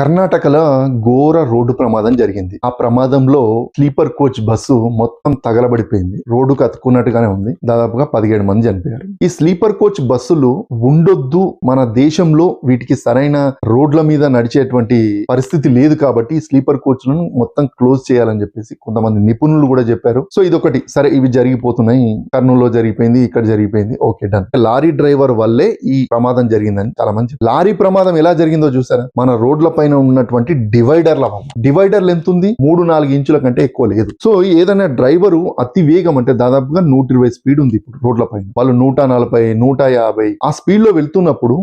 కర్ణాటకలో ఘోర రోడ్డు ప్రమాదం జరిగింది. ఆ ప్రమాదంలో స్లీపర్ కోచ్ బస్సు మొత్తం తగలబడిపోయింది. రోడ్డుకు అతుక్కున్నట్టుగానే ఉంది. దాదాపుగా పదిహేడు మంది చనిపోయారు. ఈ స్లీపర్ కోచ్ బస్సులు ఉండొద్దు. మన దేశంలో వీటికి సరైన రోడ్ల మీద నడిచేటువంటి పరిస్థితి లేదు కాబట్టి స్లీపర్ కోచ్లను మొత్తం క్లోజ్ చేయాలని చెప్పేసి కొంతమంది నిపుణులు కూడా చెప్పారు. సో ఇదొకటి. సరే ఇవి జరిగిపోతున్నాయి. కర్నూలులో జరిగిపోయింది ఇక్కడ జరిగిపోయింది. Okay done. లారీ డ్రైవర్ వల్లే ఈ ప్రమాదం జరిగిందని చాలా మంచి లారీ ప్రమాదం ఎలా జరిగిందో చూసారా? మన రోడ్లపై పైన ఉన్నటువంటి డివైడర్ల వల్ల. డివైడర్ ఎంత ఉంది మూడు నాలుగు ఇంచుల కంటే ఎక్కువ లేదు. సో ఏదైనా డ్రైవరు అతి వేగం అంటే దాదాపుగా నూట ఇరవై స్పీడ్ ఉంది ఇప్పుడు రోడ్ల పైన. వాళ్ళు నూట నలభై నూట యాభై ఆ స్పీడ్లో వెళ్తున్నప్పుడు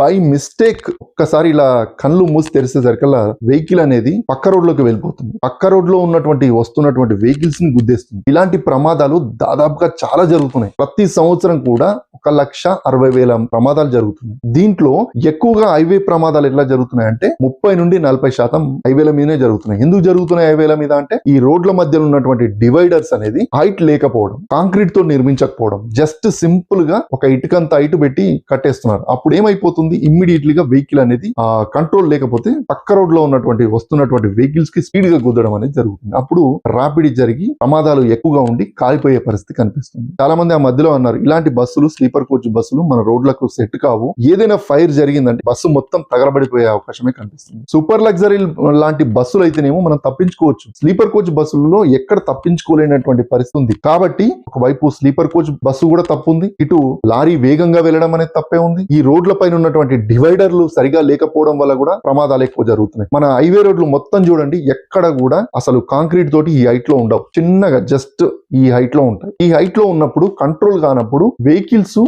బై మిస్టేక్ ఒక్కసారి ఇలా కళ్ళు మూసి తెరిసేసరికల్లా వెహికల్ అనేది పక్క రోడ్లోకి వెళ్ళిపోతుంది. పక్క రోడ్లో ఉన్నటువంటి వస్తున్నటువంటి వెహికల్స్ని గుద్దేస్తుంది. ఇలాంటి ప్రమాదాలు దాదాపుగా చాలా జరుగుతున్నాయి. ప్రతి సంవత్సరం కూడా ఒక లక్ష అరవై వేల ప్రమాదాలు జరుగుతున్నాయి. దీంట్లో ఎక్కువగా హైవే ప్రమాదాలు ఎట్లా జరుగుతున్నాయి అంటే ముప్పై నుండి నలభై శాతం హైవేల మీదనే జరుగుతున్నాయి. ఎందుకు జరుగుతున్నాయి హైవేల మీద అంటే ఈ రోడ్ల మధ్యలో ఉన్నటువంటి డివైడర్స్ అనేది హైట్ లేకపోవడం కాంక్రీట్తో నిర్మించకపోవడం జస్ట్ సింపుల్గా ఒక ఇటుకంత హైట్ పెట్టి కట్టేస్తున్నారు. అప్పుడు ఏమైపోతుంది? ఇమ్మీడియట్లీ గా వెహికల్ అనేది ఆ కంట్రోల్ లేకపోతే పక్క రోడ్లో ఉన్నటువంటి వస్తున్నటువంటి వెహికల్స్కి స్పీడ్గా గుద్దడం అనేది జరుగుతుంది. అప్పుడు రాపిడి జరిగి ప్రమాదాలు ఎక్కువగా ఉండి కాలిపోయే పరిస్థితి కనిపిస్తుంది. చాలా మంది ఆ మధ్యలో అన్నారు ఇలాంటి బస్సులు స్లీపర్ కోచ్ బస్సులు మన రోడ్లకు సెట్ కావు. ఏదైనా ఫైర్ జరిగిందంటే బస్సు మొత్తం తగలబడిపోయే అవకాశమే కనిపిస్తుంది. సూపర్ లగ్జరీ లాంటి బస్సులు అయితేనేమో మనం తప్పించుకోవచ్చు. స్లీపర్ కోచ్ బస్సులలో ఎక్కడ తప్పించుకోలేనటువంటి పరిస్థితి ఉంది. కాబట్టి ఒకవైపు స్లీపర్ కోచ్ బస్సు కూడా తప్పు ఉంది ఇటు లారీ వేగంగా వెళ్ళడం అనేది తప్పే ఉంది. ఈ రోడ్ల పైన ఉన్నటువంటి డివైడర్లు సరిగా లేకపోవడం వల్ల కూడా ప్రమాదాలు ఎక్కువ జరుగుతున్నాయి. మన హైవే రోడ్లు మొత్తం చూడండి ఎక్కడ కూడా అసలు కాంక్రీట్ తోటి ఈ హైట్లో ఉండవు. చిన్నగా జస్ట్ ఈ హైట్లో ఉంటాయి. ఈ హైట్లో ఉన్నప్పుడు కంట్రోల్ కానప్పుడు వెహికల్స్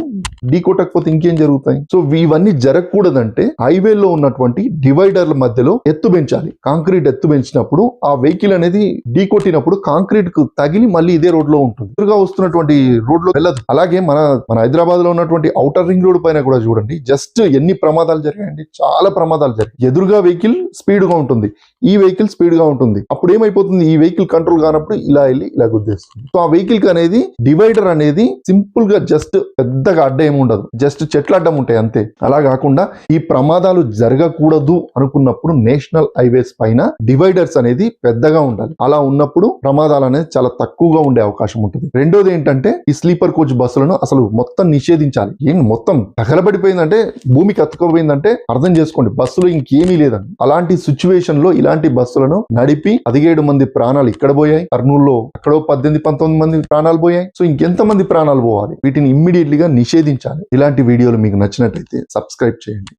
ఢీ కొట్టకపోతే ఇంకేం జరుగుతాయి? సో ఇవన్నీ జరగకూడదంటే హైవేలో ఉన్నటువంటి డివైడర్ల మధ్యలో ఎత్తు పెంచాలి. కాంక్రీట్ ఎత్తు పెంచినప్పుడు ఆ వెహికల్ అనేది ఢీ కొట్టినప్పుడు కాంక్రీట్కు తగిలి మళ్ళీ ఇదే రోడ్లో ఉంటుంది. ఎదురుగా వస్తున్నటువంటి రోడ్లో వెళ్ళదు. అలాగే మన మన హైదరాబాద్లో ఉన్నటువంటి ఔటర్ రింగ్ రోడ్ పైన కూడా చూడండి. జస్ట్ ఎన్ని ప్రమాదాలు జరిగాయండి? చాలా ప్రమాదాలు జరిగాయి. ఎదురుగా వెహికల్ స్పీడ్గా ఉంటుంది. ఈ వెహికల్ స్పీడ్గా ఉంటుంది. అప్పుడు ఏమైపోతుంది ఈ వెహికల్ కంట్రోల్ కానప్పుడు ఇలా వెళ్ళి ఇలా గుద్దేస్తుంది. సో ఆ వెహికల్ అనేది డివైడర్ అనేది సింపుల్గా జస్ట్ పెద్ద పెద్దగా అడ్డ ఏమి ఉండదు. జస్ట్ చెట్లు అడ్డం ఉంటాయి అంతే. అలా కాకుండా ఈ ప్రమాదాలు జరగకూడదు అనుకున్నప్పుడు నేషనల్ హైవేస్ పైన డివైడర్స్ అనేది పెద్దగా ఉండాలి. అలా ఉన్నప్పుడు ప్రమాదాలు అనేది చాలా తక్కువగా ఉండే అవకాశం ఉంటుంది. రెండోది ఏంటంటే ఈ స్లీపర్ కోచ్ బస్సులను అసలు మొత్తం నిషేధించాలి. ఏం మొత్తం తగలబడిపోయిందంటే భూమికి అతుకపోయిందంటే అర్థం చేసుకోండి. బస్సులో ఇంకేమీ లేదని అలాంటి సిచ్యువేషన్లో ఇలాంటి బస్సులను నడిపి పదిహేడు మంది ప్రాణాలు ఇక్కడ పోయాయి. కర్నూలులో అక్కడో పద్దెనిమిది పంతొమ్మిది మంది ప్రాణాలు పోయాయి. సో ఇంకెంత మంది ప్రాణాలు పోవాలి? వీటిని ఇమ్మీడియట్లీగా నిషేధించాలి. ఇలాంటి వీడియోలు మీకు నచ్చినట్లయితే సబ్స్క్రైబ్ చేయండి.